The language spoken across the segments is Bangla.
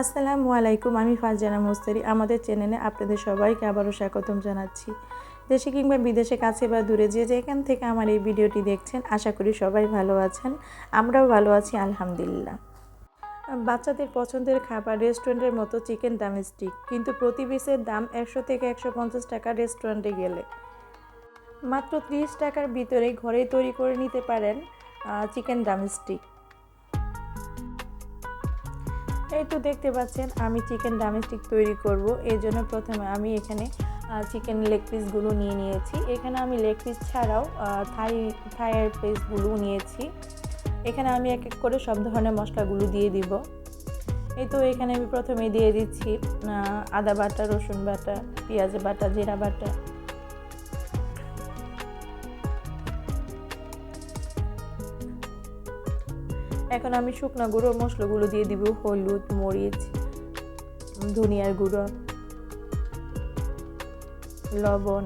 আসসালামু আলাইকুম, আমি ফারজানা মোস্তারি। আমাদের চ্যানেলে আপনাদের সবাইকে আবারও স্বাগতম জানাচ্ছি। দেশে কিংবা বিদেশে, কাছে বা দূরে যে যেখান থেকে আমার এই ভিডিওটি দেখছেন, আশা করি সবাই ভালো আছেন। আমরাও ভালো আছি, আলহামদুলিল্লাহ। বাচ্চাদের পছন্দের খাবার রেস্টুরেন্টের মতো চিকেন ডামেস্টিক কিন্তু প্রতি পিসের দাম একশো থেকে একশো পঞ্চাশ টাকা রেস্টুরেন্টে গেলে। মাত্র ত্রিশ টাকার ভিতরে ঘরেই তৈরি করে নিতে পারেন চিকেন ডামেস্টিক এই তো দেখতে পাচ্ছেন, আমি চিকেন ডামেস্টিক তৈরি করব। এই জন্য প্রথমে আমি এখানে চিকেন লেগ পিসগুলো নিয়ে নিয়েছি। এখানে আমি লেগ পিস ছাড়াও থাই থাইয়ের পিসগুলো নিয়েছি। এখানে আমি এক এক করে সব ধরনের মশলাগুলো দিয়ে দিব। এই তো এখানে আমি প্রথমে দিয়ে দিচ্ছি আদা বাটা, রসুন বাটা, পেঁয়াজ বাটা, জিরা বাটা। এখন আমি শুকনো গুঁড়ো মশলাগুলো দিয়ে দিব, হলুদ, মরিচ, ধনিয়ার গুঁড়ো, লবণ।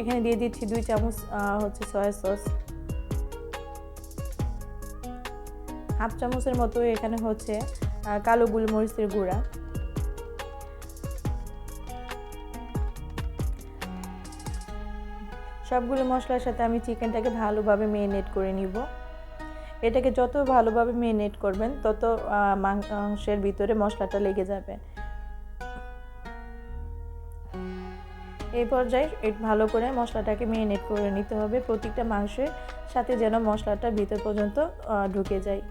এখানে দিয়ে দিচ্ছি দুই চামচ হচ্ছে সয়া সস। হাফ চামচের মতো এখানে হচ্ছে কালো গোলমরিচের গুঁড়া। সবগুলো মশলার সাথে আমি চিকেনটাকে ভালোভাবে মেরিনেট করে নিব। এটাকে যত ভালোভাবে মেরিনেট করবেন, তত মাংসের ভিতরে মশলাটা লেগে যাবে। এই পর্যায়ে ভালো করে মশলাটাকে মেরিনেট করে নিতে হবে। প্রত্যেকটা মাংসের সাথে যেন মশলাটা ভিতর পর্যন্ত ঢুকে যায়।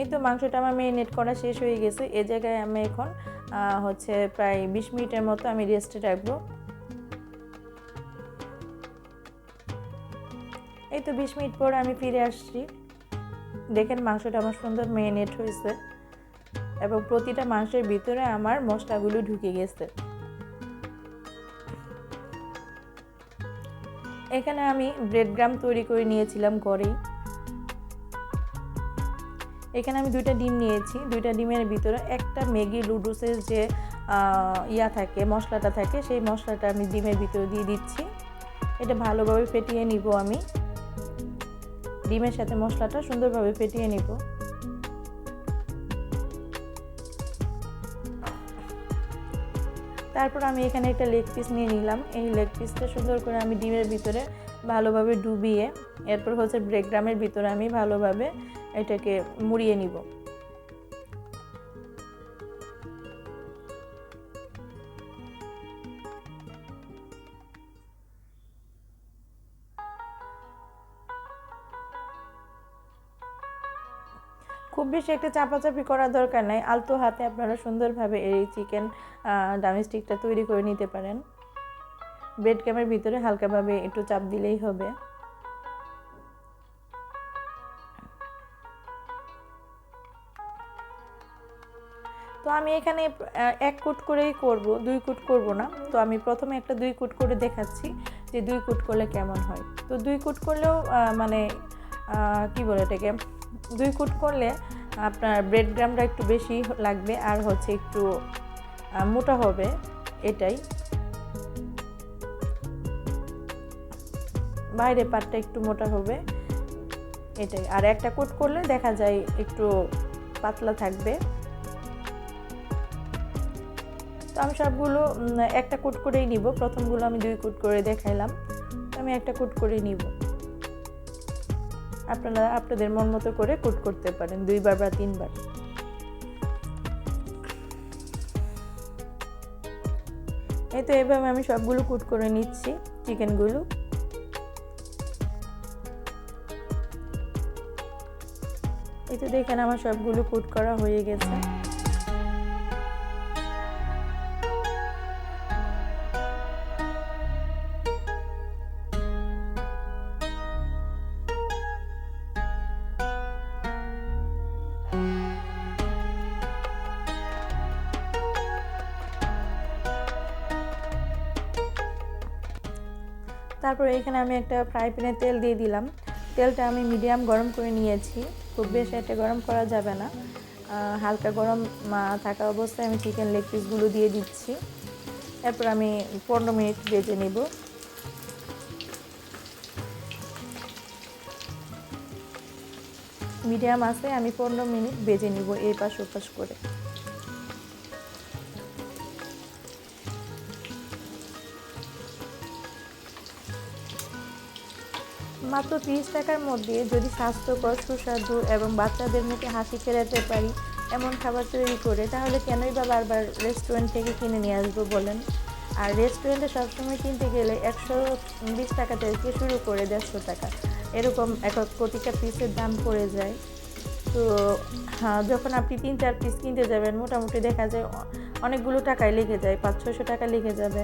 এই তো মাংসটা আমার মেরিনেট করা শেষ হয়ে গেছে। এ জায়গায় আমি এখন হচ্ছে প্রায় বিশ মিনিটের মতো আমি রেস্টে রাখব। তো বিশ মিনিট পর আমি ফিরে আসছি। দেখেন মাংসটা আমার সুন্দর মেরিনেট হয়েছে এবং প্রতিটা মাংসের ভিতরে আমার মশলাগুলো ঢুকে গেছে। এখানে আমি ব্রেড গ্রাম তৈরি করে নিয়েছিলাম ঘরেই। এখানে আমি দুইটা ডিম নিয়েছি। দুইটা ডিমের ভিতরে একটা ম্যাগি লুডুসের যে ইয়া থাকে, মশলাটা থাকে, সেই মশলাটা আমি ডিমের ভিতরে দিয়ে দিচ্ছি। এটা ভালোভাবে ফেটিয়ে নিব আমি। ডিমের সাথে মশলাটা সুন্দরভাবে ফেটিয়ে নিব। তারপর আমি এখানে একটা লেগ পিস নিয়ে নিলাম। এই লেগ পিসটা সুন্দর করে আমি ডিমের ভিতরে ভালোভাবে ডুবিয়ে, এরপর হচ্ছে ব্রেকগ্রামের ভিতরে আমি ভালোভাবে এটাকে মুড়িয়ে নিব। খুব বেশি একটা চাপাচাপি করার দরকার নাই। আলতো হাতে আপনারা সুন্দরভাবে এই চিকেন ডামেস্টিকটা তৈরি করে নিতে পারেন। ব্রেড ক্যামের ভিতরে হালকাভাবে একটু চাপ দিলেই হবে। তো আমি এখানে এক কুট করেই করব, দুই কুট করব না। তো আমি প্রথমে একটা দুই কুট করে দেখাচ্ছি যে দুই কুট করলে কেমন হয়। তো দুই কুট করলেও মানে কি বলে এটাকে? দুই কুট করলে আপনার ব্রেড গ্রামটা একটু বেশি লাগবে আর হচ্ছে একটু মোটা হবে এটাই। বাইরে পাটটা একটু মোটা হবে এটাই। আর একটা কোট করলে দেখা যায় একটু পাতলা থাকবে। তো আমি সবগুলো একটা কুট করেই নিব। প্রথমগুলো আমি দুই কুট করে দেখাইলাম। আমি একটা কুট করেই নিব। আপনারা আপনাদের মন মতো করে কুট করতে পারেন, দুইবার বা তিনবার। এই তো এভাবে আমি সবগুলো কুট করে নিচ্ছি চিকেনগুলো এই তো দেখেন আমার সবগুলো কুট করা হয়ে গেছে। তারপর এখানে আমি একটা ফ্রাই প্যানে তেল দিয়ে দিলাম। তেলটা আমি মিডিয়াম গরম করে নিয়েছি। খুব বেশি একটা গরম করা যাবে না। হালকা গরম থাকা অবস্থায় আমি চিকেন লেগ পিসগুলো দিয়ে দিচ্ছি। এরপর আমি পনেরো মিনিট বেজে নেব। মিডিয়াম আছে, আমি পনেরো মিনিট বেজে নিব এই পাশ ওপাশ করে। মাত্র তিরিশ টাকার মধ্যে যদি স্বাস্থ্যকর, সুস্বাদু এবং বাচ্চাদের মুখে হাসি ফেরাতে পারি এমন খাবার তৈরি করে, তাহলে কেনই বা বারবার রেস্টুরেন্ট থেকে কিনে নিয়ে আসব বলেন? আর রেস্টুরেন্টে সবসময় কিনতে গেলে একশো বিশ টাকা থেকে শুরু করে দেড়শো টাকা। এরকম এক প্রতিটা পিসের দাম পড়ে যায়। তো হ্যাঁ যখন আপনি তিন চার পিস কিনতে যাবেন, মোটামুটি দেখা যায় অনেকগুলো টাকায় লেগে যায়, পাঁচ ছশো টাকা লেগে যাবে।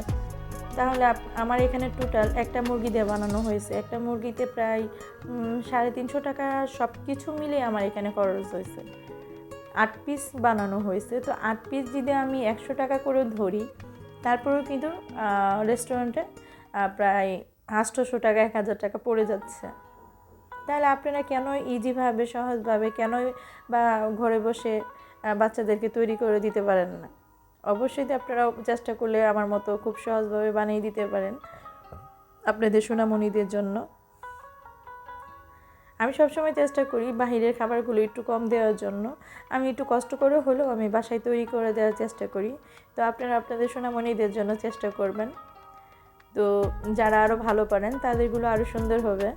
তাহলে আমার এখানে টোটাল একটা মুরগি দিয়ে বানানো হয়েছে। একটা মুরগিতে প্রায় সাড়ে তিনশো টাকা সব কিছু মিলে আমার এখানে খরচ হয়েছে। আট পিস বানানো হয়েছে। তো আট পিস যদি আমি একশো টাকা করে ধরি, তারপরেও কিন্তু রেস্টুরেন্টে প্রায় আটশোশো টাকা, এক হাজার টাকা পড়ে যাচ্ছে। তাহলে আপনারা কেন ইজিভাবে সহজভাবে, কেন বা ঘরে বসে বাচ্চাদেরকে তৈরি করে দিতে পারেন না? অবশ্যই তো আপনারাও চেষ্টা করলে আমার মতো খুব সহজভাবে বানিয়ে দিতে পারেন আপনাদের সোনামণিদের জন্য। আমি সবসময় চেষ্টা করি বাহিরের খাবারগুলো একটু কম দেওয়ার জন্য। আমি একটু কষ্ট করে হলেও আমি বাসায় তৈরি করে দেওয়ার চেষ্টা করি। তো আপনারা আপনাদের সোনামণিদের জন্য চেষ্টা করবেন। তো যারা আরও ভালো পারেন, তাদেরগুলো আরও সুন্দর হবে।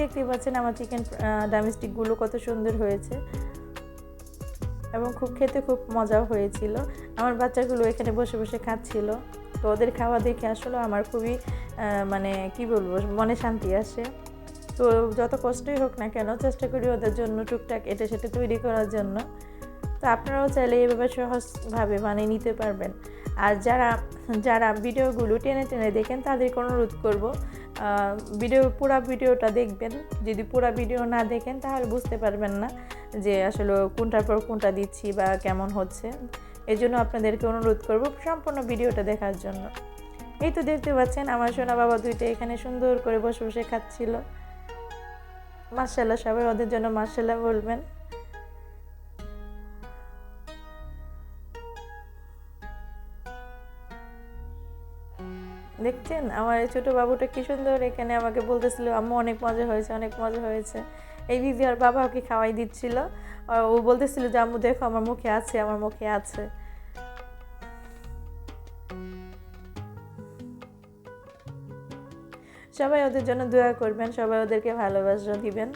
দেখতে পাচ্ছেন আমার চিকেন ডামিস্টিকগুলো কত সুন্দর হয়েছে। এবং খুব খেতে খুব মজাও হয়েছিল। আমার বাচ্চাগুলো এখানে বসে বসে খাচ্ছিল। তো ওদের খাওয়া দেখে আসলে আমার খুবই মানে কি বলব, মনে শান্তি আসে। তো যত কষ্টই হোক না কেন, চেষ্টা করি ওদের জন্য টুকটাক এটা সেটা তৈরি করার জন্য। তো আপনারাও চাইলে এভাবে সহজভাবে বানিয়ে নিতে পারবেন। আর যারা যারা ভিডিওগুলো টেনে টেনে দেখেন, তাদের অনুরোধ করব ভিডিও পুরা ভিডিওটা দেখবেন। যদি পুরা ভিডিও না দেখেন, তাহলে বুঝতে পারবেন না যে আসলে কোনটার পর কোনটা দিচ্ছি বা কেমন হচ্ছে। এই জন্য আপনাদেরকে অনুরোধ করব সম্পূর্ণ ভিডিওটা দেখার জন্য। এই তো দেখতে পাচ্ছেন, আমার সোনা বাবা দুইটা এখানে সুন্দর করে বসে বসে খাচ্ছিল। মার্শাল্লাহ সবাই ওদের জন্য মার্শাল্লাহ বলবেন। দেখছেন? আমার এই ছোটো বাবুটা কি সুন্দর, এখানে আমাকে বলতেছিল, আম্মু, অনেক মজা হয়েছে, অনেক মজা হয়েছে। এই দিদি আর বাবা ওকে খাওয়াই দিচ্ছিল? আর ও বলতেছিল যে, আম্মু, দেখো, আমার মুখে আছে, আমার মুখে আছে। সবাই ওদের জন্য দোয়া করবেন, সবাই ওদেরকে ভালোবাসা দিবেন।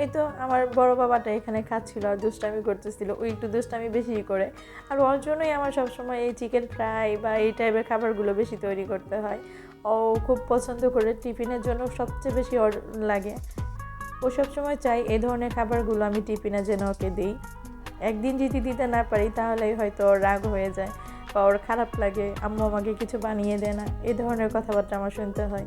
এই তো আমার বড় বাবাটা এখানে খাচ্ছিল আর দুষ্টামি করতেছিল ওই একটু দুষ্টামি বেশি করে। আর ওর জন্যই আমার সবসময় এই চিকেন ফ্রাই বা এই টাইপের খাবারগুলো বেশি তৈরি করতে হয়। ও খুব পছন্দ করে টিফিনের জন্য সবচেয়ে বেশি ওর লাগে। ও সবসময় চাই এই ধরনের খাবারগুলো আমি টিফিনে যেন ওকে দিই। একদিন যদি দিতে না পারি তাহলেই হয়তো ওর রাগ হয়ে যায় বা ওর খারাপ লাগে, আম্মু আমাকে কিছু বানিয়ে দেয় না। এই ধরনের কথাবার্তা আমার শুনতে হয়।